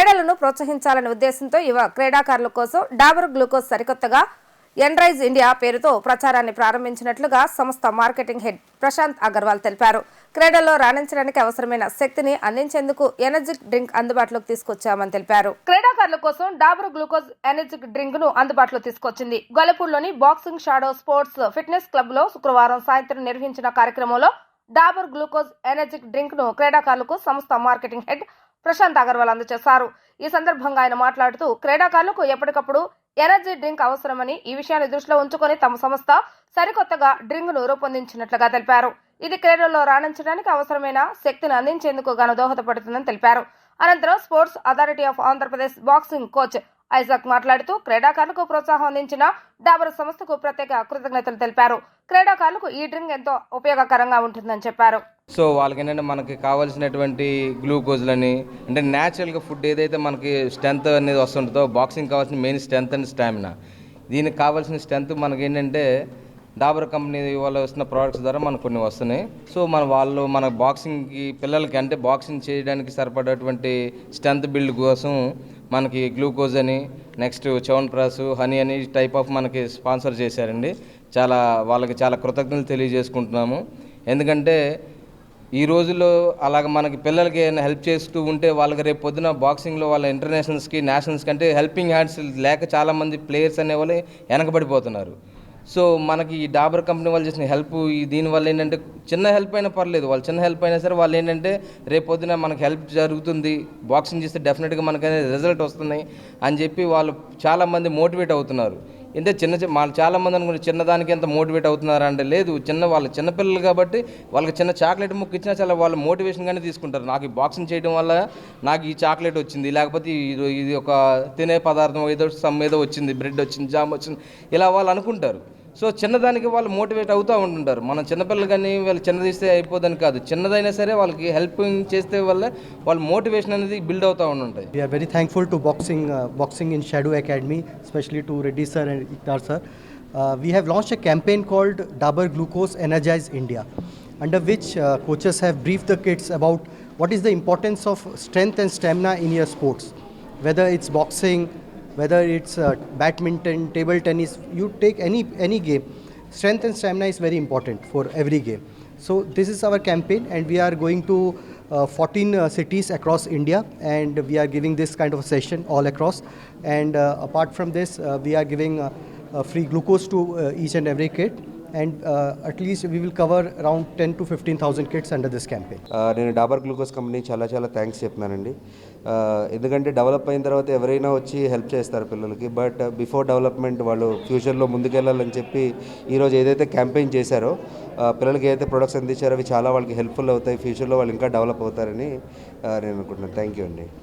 క్రీడలను ప్రోత్సహించాలనే ఉద్దేశంతో యువ క్రీడాకారుల కోసం డాబర్ గ్లూకోజ్ సరికొత్తగా ఎన్రైజ్ ఇండియా పేరుతో ప్రచారాన్ని ప్రారంభించినట్లుగా సంస్థ మార్కెటింగ్ హెడ్ ప్రశాంత్ అగర్వాల్ తెలిపారు. క్రీడల్లో రాణించడానికి అవసరమైన శక్తిని అందించేందుకు ఎనర్జిక్ డ్రింక్ అందుబాటులోకి తీసుకొచ్చామని తెలిపారు. క్రీడాకారుల కోసం డాబర్ గ్లూకోజ్ ఎనర్జిక్ డ్రింక్ను అందుబాటులో తీసుకొచ్చింది. గొలపూర్లోని బాక్సింగ్ షాడో స్పోర్ట్స్ ఫిట్నెస్ క్లబ్లో శుక్రవారం సాయంత్రం నిర్వహించిన కార్యక్రమంలో డాబర్ గ్లూకోజ్ ఎనర్జిక్ డ్రింక్ను క్రీడాకారులకు సంస్థ మార్కెటింగ్ హెడ్ ప్రశాంత్ అగర్వాల్ అందజేశారు. ఈ సందర్భంగా ఆయన మాట్లాడుతూ క్రీడాకారులకు ఎప్పటికప్పుడు ఎనర్జీ డ్రింక్ అవసరమని ఈ విషయాన్ని దృష్టిలో ఉంచుకొని తమ సంస్థ సరికొత్తగా డ్రింక్ను రూపొందించినట్లుగా తెలిపారు. ఇది క్రీడల్లో రాణించడానికి అవసరమైన శక్తిని అందించేందుకు గాను దోహదపడుతుందని తెలిపారు. అనంతరం sports authority of Andhra Pradesh boxing coach Isaac మాట్లాడుతూ క్రీడాకారులకు ప్రోత్సాహం అందించిన డాబర్ సంస్థకు ప్రత్యేక కృతజ్ఞతలు తెలిపారు. క్రీడాకారులకు ఈ డ్రింక్ ఎంతో ఉపయోగకరంగా ఉంటుందని చెప్పారు. సో వాళ్ళకి ఏంటంటే మనకి కావాల్సినటువంటి గ్లూకోజ్లని అంటే న్యాచురల్గా ఫుడ్ ఏదైతే మనకి స్ట్రెంత్ అనేది వస్తుంటుందో బాక్సింగ్ కావాల్సిన మెయిన్ స్ట్రెంత్ అండ్ స్టామినా దీనికి కావాల్సిన స్ట్రెంత్ మనకి ఏంటంటే డాబర్ కంపెనీ వాళ్ళు వస్తున్న ప్రోడక్ట్స్ ద్వారా మనకు కొన్ని వస్తున్నాయి. సో మన వాళ్ళు మన బాక్సింగ్కి పిల్లలకి అంటే బాక్సింగ్ చేయడానికి సరిపడేటువంటి స్ట్రెంత్ బిల్డ్ కోసం మనకి గ్లూకోజ్ అని నెక్స్ట్ చవన్ ప్రాస్ హనీ అని టైప్ ఆఫ్ మనకి స్పాన్సర్ చేశారండి. చాలా వాళ్ళకి చాలా కృతజ్ఞతలు తెలియజేసుకుంటున్నాము. ఎందుకంటే ఈ రోజుల్లో అలాగ మనకి పిల్లలకి ఏమైనా హెల్ప్ చేస్తూ ఉంటే వాళ్ళకి రేపు పొద్దున బాక్సింగ్లో వాళ్ళ ఇంటర్నేషనల్స్కి నేషనల్స్కి అంటే హెల్పింగ్ హ్యాండ్స్ లేక చాలామంది ప్లేయర్స్ అనేవాళ్ళు వెనకబడిపోతున్నారు. సో మనకి ఈ డాబర్ కంపెనీ వాళ్ళు చేసిన హెల్ప్ ఈ దీనివల్ల ఏంటంటే చిన్న హెల్ప్ అయినా పర్లేదు. వాళ్ళు చిన్న హెల్ప్ అయినా సరే వాళ్ళు ఏంటంటే రేపు పొద్దున మనకి హెల్ప్ జరుగుతుంది. బాక్సింగ్ చేస్తే డెఫినెట్గా మనకి రిజల్ట్ వస్తున్నాయి అని చెప్పి వాళ్ళు చాలామంది మోటివేట్ అవుతున్నారు. అంటే చిన్న చి- మా చాలామంది అనుకుంటే చిన్నదానికి ఎంత మోటివేట్ అవుతున్నారంటే లేదు చిన్న వాళ్ళు చిన్నపిల్లలు కాబట్టి వాళ్ళకి చిన్న చాక్లెట్ ముక్క ఇచ్చినా చాలా వాళ్ళు మోటివేషన్గానే తీసుకుంటారు. నాకు ఈ బాక్సింగ్ చేయడం వల్ల నాకు ఈ చాక్లెట్ వచ్చింది లేకపోతే ఇది ఇది ఒక తినే పదార్థం ఏదో సమ్ ఏదో వచ్చింది బ్రెడ్ వచ్చింది జామ్ వచ్చింది ఇలా వాళ్ళు అనుకుంటారు. సో చిన్నదానికి వాళ్ళు మోటివేట్ అవుతూ ఉంటుంటారు. మన చిన్నపిల్లలు కానీ వాళ్ళు చిన్నదిస్తే అయిపోదని కాదు. చిన్నదైనా సరే వాళ్ళకి హెల్ప్ చేస్తే వల్ల వాళ్ళ మోటివేషన్ అనేది బిల్డ్ అవుతూ ఉంటుంటాయి. We are very thankful to boxing boxing in shadow academy specially to Reddy sir and Iktar sir we have launch a campaign called Dabur glucose energize India under which coaches have brief the kids about what is the importance of strength and stamina in your sports whether it's boxing whether it's uh, badminton, table tennis. You take any any game, strength and stamina is very important for every game. So this is our campaign, and we are going to uh, 14 uh, cities across India, and we are giving this kind of session all across. And uh, apart from this, uh, we are giving uh, uh, free glucose to uh, each and every kid, and uh, at least we will cover around 10 to 15,000 kids under this campaign. Uh, నేను Dabur glucose company చాలా చాలా thanks చెప్పినానండి. Uh, ఎందుకంటే develop అయిన తర్వాత ఎవరైనా వచ్చి help చేస్తారు పిల్లలకి బట్ బిఫోర్ డెవలప్మెంట్ వాళ్ళు ఫ్యూచర్లో ముందుకెళ్ళాలని చెప్పి ఈరోజు ఏదైతే క్యాంపెయిన్ చేశారో uh, పిల్లలకి ఏదైతే ప్రొడక్ట్స్ అందించారో అవి చాలా వాళ్ళకి హెల్ప్ఫుల్ అవుతాయి ఫ్యూచర్లో వాళ్ళు ఇంకా డెవలప్ అవుతారని నేను అనుకుంటున్నాను. థ్యాంక్ యూ అండి.